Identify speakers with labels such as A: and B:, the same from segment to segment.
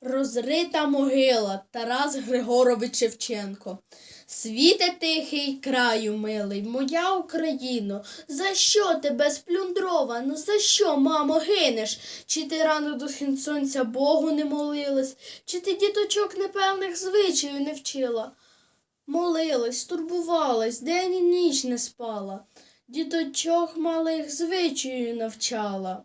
A: Розрита могила Тарас Григорович Шевченко. Світе тихий краю милий, моя Україно, за що тебе сплюндровано, за що, мамо, гинеш? Чи ти рано до сонця Богу не молилась, чи ти діточок непевних звичаїв не вчила? Молилась, турбувалась, день і ніч не спала, діточок малих звичаю навчала.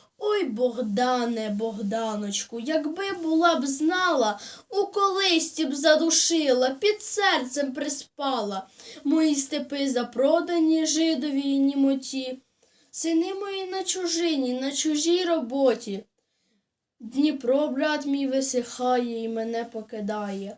A: Ой, Богдане, Богданочку, якби була б знала, у колисті б задушила, під серцем приспала. Мої степи запродані жидові й німоті, сини мої на чужині, на чужій роботі. Дніпро, брат мій, висихає і мене покидає,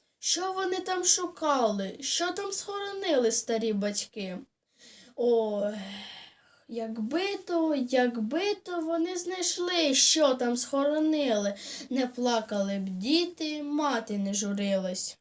A: Що вони там шукали? Що там схоронили старі батьки? Ох, якби то, якби то вони знайшли, що там схоронили, не плакали б діти, мати не журилась.